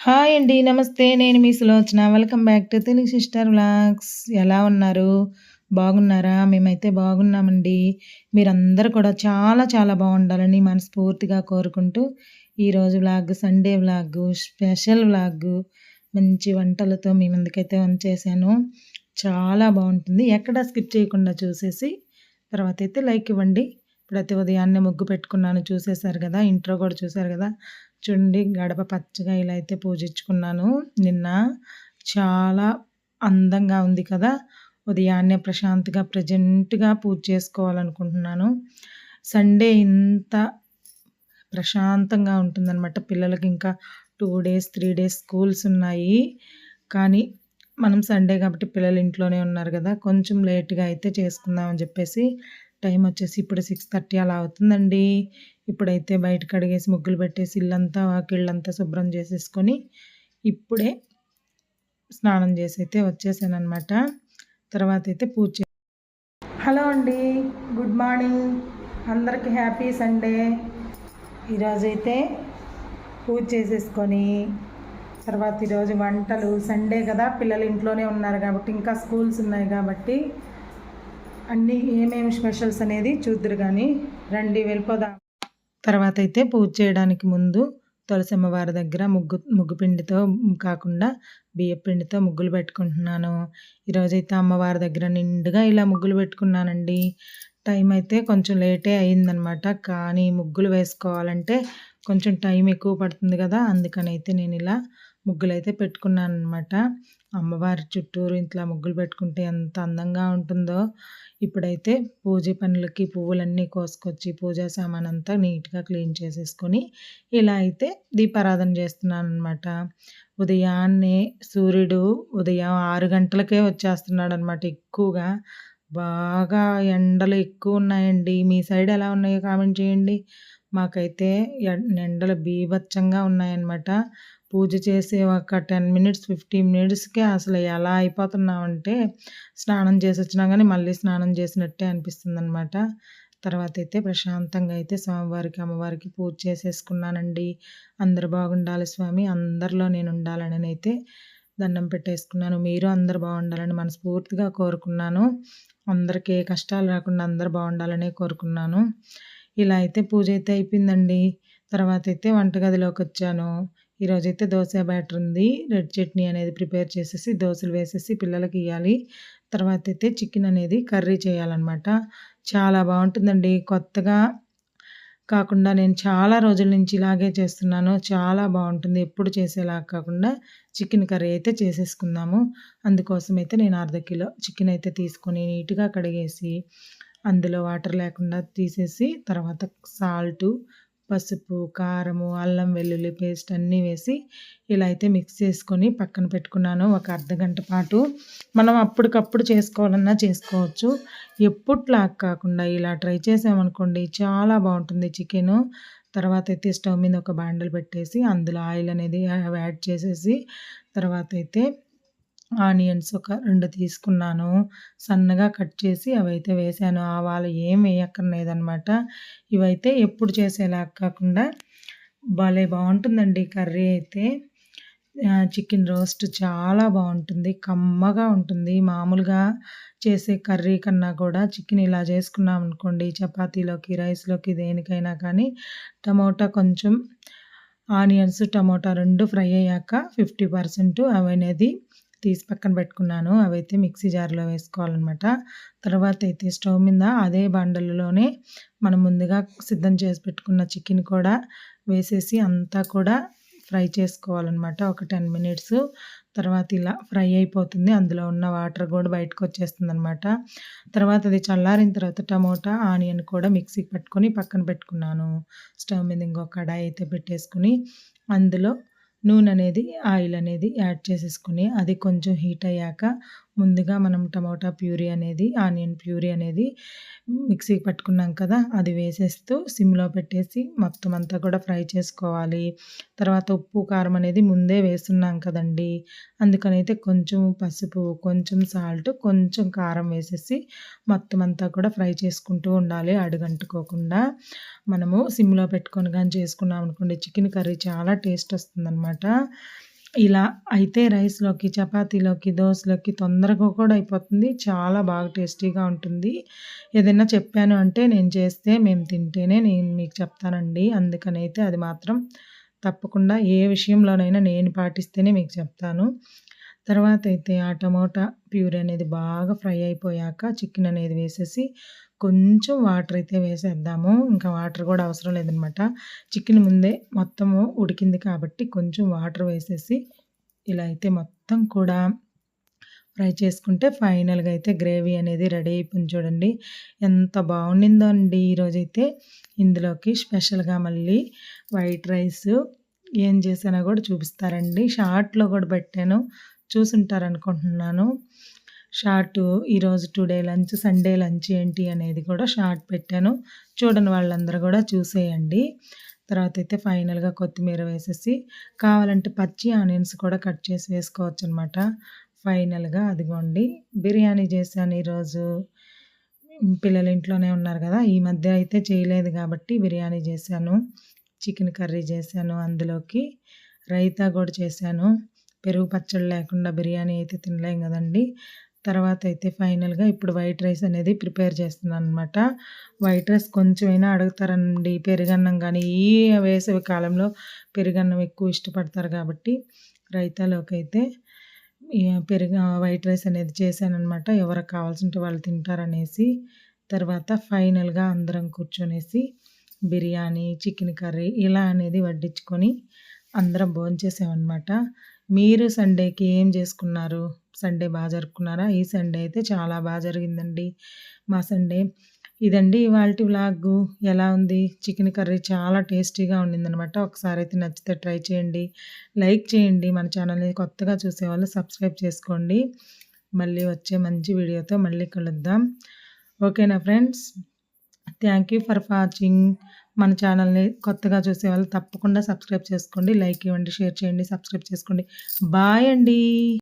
Hi అండి నమస్తే. నేను మీ Sulochana. Welcome back to Telugu sister vlogs ఎలా ఉన్నారు? బాగున్నారా? మేమైతే బాగున్నామండి. మీరందరూ కూడా చాలా చాలా బాగుండాలని మనస్ఫూర్తిగా కోరుకుంటూ ఈరోజు vlog Sunday vlog special vlog మంచి వంటలతో మీ ముందుకైతే వంచేసాను చాలా బాగుంటుంది. ఎక్కడ స్కిప్ చేయకుండా చూసేసి తర్వాత అయితే లైక్ ఇవ్వండి. ప్రతి ఉదయాన్నే ముగ్గు పెట్టుకున్నాను. చూసేశారు కదా? ఇంట్రో కూడా చూశారు కదా? చూడండి గడప పచ్చగా ఇలా అయితే పూజించుకున్నాను. నిన్న చాలా అందంగా ఉంది కదా? ఉదయాన్నే ప్రశాంతిగా ప్రజెంట్గా పూజ చేసుకోవాలనుకుంటున్నాను. సండే ఇంత ప్రశాంతంగా ఉంటుందన్నమాట. పిల్లలకి ఇంకా two days three days schools ఉన్నాయి. కానీ మనం సండే కాబట్టి పిల్లలు ఇంట్లోనే ఉన్నారు కదా? కొంచెం లేట్గా అయితే చేసుకుందామని చెప్పేసి టైం వచ్చేసి ఇప్పుడు సిక్స్ థర్టీ అలా అవుతుందండి. ఇప్పుడైతే బయట కడిగేసి ముగ్గులు పెట్టేసి ఇల్లంతా వాకిళ్ళంతా శుభ్రం చేసేసుకొని ఇప్పుడే స్నానం చేసి అయితే వచ్చేసాను అనమాట తర్వాత అయితే పూజ హలో అండి గుడ్ మార్నింగ్. అందరికీ హ్యాపీ సండే. ఈరోజైతే పూజ చేసేసుకొని తర్వాత ఈరోజు వంటలు. సండే కదా పిల్లలు ఇంట్లోనే ఉన్నారు కాబట్టి ఇంకా స్కూల్స్ ఉన్నాయి కాబట్టి అన్నీ ఏమేమి స్పెషల్స్ అనేది చూద్దరు కానీ రండి వెళ్ళిపోదాం. తర్వాత అయితే పూజ చేయడానికి ముందు తులసమ్మ వారి దగ్గర ముగ్గు ముగ్గు పిండితో కాకుండా బియ్యపిండితో ముగ్గులు పెట్టుకుంటున్నాను. ఈరోజైతే అమ్మవారి దగ్గర నిండుగా ఇలా ముగ్గులు పెట్టుకున్నానండి. టైం అయితే కొంచెం లేటే అయిందనమాట. కానీ ముగ్గులు వేసుకోవాలంటే కొంచెం టైం ఎక్కువ పడుతుంది కదా. అందుకని అయితే నేను ఇలా ముగ్గులు అయితే పెట్టుకున్నాను అనమాట అమ్మవారి చుట్టూరు ఇంట్లో ముగ్గులు పెట్టుకుంటే ఎంత అందంగా ఉంటుందో. ఇప్పుడైతే పూజ పనులకి పువ్వులన్నీ కోసుకొచ్చి పూజా సామాన్ అంతా నీట్గా క్లీన్ చేసేసుకొని ఇలా అయితే దీపారాధన చేస్తున్నాను అనమాట ఉదయాన్నే సూర్యుడు ఉదయం ఆరు గంటలకే వచ్చేస్తున్నాడు అనమాట ఎక్కువగా. బాగా ఎండలు ఎక్కువ ఉన్నాయండి. మీ సైడ్ ఎలా ఉన్నాయో కామెంట్ చేయండి. మాకైతే ఎండలు బీభత్సంగా ఉన్నాయన్నమాట. పూజ చేసే ఒక టెన్ మినిట్స్ ఫిఫ్టీన్ మినిట్స్కే అసలు ఎలా అయిపోతున్నామంటే స్నానం చేసి వచ్చినా కానీ మళ్ళీ స్నానం చేసినట్టే అనిపిస్తుంది అనమాట తర్వాత అయితే ప్రశాంతంగా అయితే స్వామివారికి అమ్మవారికి పూజ చేసేసుకున్నానండి. అందరు బాగుండాలి స్వామి అందరిలో నేను ఉండాలని అయితే దండం పెట్టేసుకున్నాను. మీరు అందరు బాగుండాలని మనస్ఫూర్తిగా కోరుకున్నాను. అందరికీ ఏ కష్టాలు రాకుండా అందరు బాగుండాలనే కోరుకున్నాను. ఇలా అయితే పూజ అయితే అయిపోయిందండి. తర్వాత అయితే వంటగదిలోకి వచ్చాను. ఈరోజైతే దోశ బ్యాటర్ ఉంది రెడ్ చట్నీ అనేది ప్రిపేర్ చేసేసి దోశలు వేసేసి పిల్లలకి ఇవ్వాలి తర్వాత అయితే చికెన్ అనేది కర్రీ చేయాలన్నమాట. చాలా బాగుంటుందండి కొత్తగా కాకుండా నేను చాలా రోజుల నుంచి ఇలాగే చేస్తున్నాను. చాలా బాగుంటుంది ఎప్పుడు చేసేలా కాకుండా చికెన్ కర్రీ అయితే చేసేసుకుందాము. అందుకోసం అయితే నేను అర్ధ కిలో చికెన్ అయితే తీసుకొని నీట్గా కడిగేసి అందులో వాటర్ లేకుండా తీసేసి తర్వాత సాల్టు పసుపు కారము అల్లం వెల్లుల్లి పేస్ట్ అన్నీ వేసి ఇలా అయితే మిక్స్ చేసుకొని పక్కన పెట్టుకున్నాను ఒక అర్ధ గంట పాటు. మనం అప్పటికప్పుడు చేసుకోవాలన్నా చేసుకోవచ్చు. ఎప్పుట్లా కాకుండా ఇలా ట్రై చేసామనుకోండి చాలా బాగుంటుంది చికెను. తర్వాత అయితే స్టవ్ మీద ఒక బాండల్ పెట్టేసి అందులో ఆయిల్ అనేది యాడ్ చేసేసి తర్వాత అయితే ఆనియన్స్ ఒక రెండు తీసుకున్నాను. సన్నగా కట్ చేసి అవైతే వేసాను. ఆవాలు ఏం వేయక్కర్లేదనమాట ఇవైతే ఎప్పుడు చేసేలా కాకుండా భలే బాగుంటుందండి కర్రీ అయితే. చికెన్ రోస్ట్ చాలా బాగుంటుంది. కమ్మగా ఉంటుంది. మామూలుగా చేసే కర్రీ కన్నా కూడా చికెన్ ఇలా చేసుకున్నాం అనుకోండి చపాతీలోకి రైస్లోకి దేనికైనా కానీ టమోటా కొంచెం ఆనియన్స్ టమోటా రెండు ఫ్రై అయ్యాక ఫిఫ్టీ పర్సెంట్ అవనేది తీసి పక్కన పెట్టుకున్నాను. అవైతే మిక్సీ జార్లో వేసుకోవాలన్నమాట. తర్వాత అయితే స్టవ్ మీద అదే బండలలోనే మనం ముందుగా సిద్ధం చేసి పెట్టుకున్న చికెన్ కూడా వేసేసి అంతా కూడా ఫ్రై చేసుకోవాలన్నమాట. ఒక టెన్ మినిట్స్. తర్వాత ఇలా ఫ్రై అయిపోతుంది. అందులో ఉన్న వాటర్ కూడా బయటకు వచ్చేస్తుంది అనమాట తర్వాత అది చల్లారిన తర్వాత టమోటా ఆనియన్ కూడా మిక్సీకి పట్టుకొని పక్కన పెట్టుకున్నాను. స్టవ్ మీద ఇంకొక కడాయి అయితే పెట్టేసుకుని అందులో నూనె అనేది ఆయిల్ అనేది యాడ్ చేసేసుకుని అది కొంచెం హీట్ అయ్యాక ముందుగా మనం టమాటా ప్యూరీ అనేది ఆనియన్ ప్యూరీ అనేది మిక్సీకి పట్టుకున్నాం కదా అది వేసేస్తూ సిమ్లో పెట్టేసి మొత్తం అంతా కూడా ఫ్రై చేసుకోవాలి. తర్వాత ఉప్పు కారం అనేది ముందే వేస్తున్నాం కదండి. అందుకనైతే కొంచెం పసుపు కొంచెం సాల్ట్ కొంచెం కారం వేసేసి మొత్తం అంతా కూడా ఫ్రై చేసుకుంటూ ఉండాలి అడుగంటుకోకుండా. మనము సిమ్లో పెట్టుకొని కానీ చేసుకున్నాం అనుకోండి చికెన్ కర్రీ చాలా టేస్ట్ వస్తుందన్నమాట. ఇలా అయితే రైస్‌లోకి, చపాతీలోకి, దోశలోకి తొందరగా కూడా అయిపోతుంది. చాలా బాగా టేస్టీగా ఉంటుంది. ఏదైనా చెప్పాను అంటే నేను చేస్తే, మేము తింటేనే నేను మీకు చెప్తానండి. అందుకనైతే అది మాత్రం తప్పకుండా ఏ విషయంలోనైనా నేను పాటిస్తేనే మీకు చెప్తాను. తర్వాత అయితే ఆ టమోటా ప్యూరీ అనేది బాగా ఫ్రై అయిపోయాక చికెన్ అనేది వేసేసి కొంచెం వాటర్ అయితే వేసేద్దాము. ఇంకా వాటర్ కూడా అవసరం లేదనమాట. చికెన్ ముందే మొత్తము ఉడికింది కాబట్టి కొంచెం వాటర్ వేసేసి ఇలా అయితే మొత్తం కూడా ఫ్రై చేసుకుంటే ఫైనల్‌గా అయితే గ్రేవీ అనేది రెడీ అయిపోయింది చూడండి. ఎంత బాగుండిందో అండి ఈరోజైతే. ఇందులోకి స్పెషల్‌గా మళ్ళీ వైట్ రైస్ ఏం చేసినా కూడా చూపిస్తారండి. షార్ట్‌లో కూడా పెట్టాను. చూసుంటారనుకుంటున్నాను. షార్ట్ ఈరోజు టుడే లంచ్, సండే లంచ్ ఏంటి అనేది కూడా షార్ట్ పెట్టాను. చూడని వాళ్ళందరూ కూడా చూసేయండి. తర్వాత అయితే ఫైనల్‌గా కొత్తిమీర వేసేసి కావాలంటే పచ్చి ఆనియన్స్ కూడా కట్ చేసి వేసుకోవచ్చు అనమాట ఫైనల్‌గా అదిగోండి బిర్యానీ చేశాను ఈరోజు. పిల్లలు ఇంట్లోనే ఉన్నారు కదా! ఈ మధ్య అయితే చేయలేదు కాబట్టి బిర్యానీ చేశాను. చికెన్ కర్రీ చేశాను. అందులోకి రైతా కూడా చేశాను. పెరుగు పచ్చడి లేకుండా బిర్యానీ అయితే తినలేం కదండీ! తర్వాత అయితే ఫైనల్‌గా ఇప్పుడు వైట్ రైస్ అనేది ప్రిపేర్ చేస్తున్నాను అనమాట వైట్ రైస్ కొంచెమైనా అడుగుతారండి పెరుగన్నం కానీ ఈ వేసవి కాలంలో పెరుగన్నం ఎక్కువ ఇష్టపడతారు కాబట్టి రైతాలోకైతే పెరుగు వైట్ రైస్ అనేది చేశానమాట ఎవరికి కావాల్సింటే వాళ్ళు తింటారనేసి. తర్వాత ఫైనల్‌గా అందరం కూర్చొనేసి బిర్యానీ, చికెన్ కర్రీ ఇలా అనేది వడ్డించుకొని అందరం భోంచేసామనమాట. మీరు సండేకి ఏం చేసుకున్నారు? సండే బాగా జరుపుకున్నారా? ఈ సండే అయితే చాలా బాగా జరిగిందండి మా సండే. ఇదండి ఇవాళ వ్లాగు. ఎలా ఉంది? చికెన్ కర్రీ చాలా టేస్టీగా ఉండిందనమాట. ఒకసారి అయితే నచ్చితే ట్రై చేయండి. లైక్ చేయండి. మన ఛానల్‌ని కొత్తగా చూసేవాళ్ళు సబ్స్క్రైబ్ చేసుకోండి. మళ్ళీ వచ్చే మంచి వీడియోతో మళ్ళీ కలుద్దాం. ఓకేనా friends? Thank you for watching. మన ఛానల్‌ని కొత్తగా చూసేవాళ్ళు తప్పకుండా సబ్స్క్రైబ్ చేసుకోండి. లైక్ ఇవ్వండి, షేర్ చేయండి, సబ్స్క్రైబ్ చేసుకోండి. బాయ్ అండి.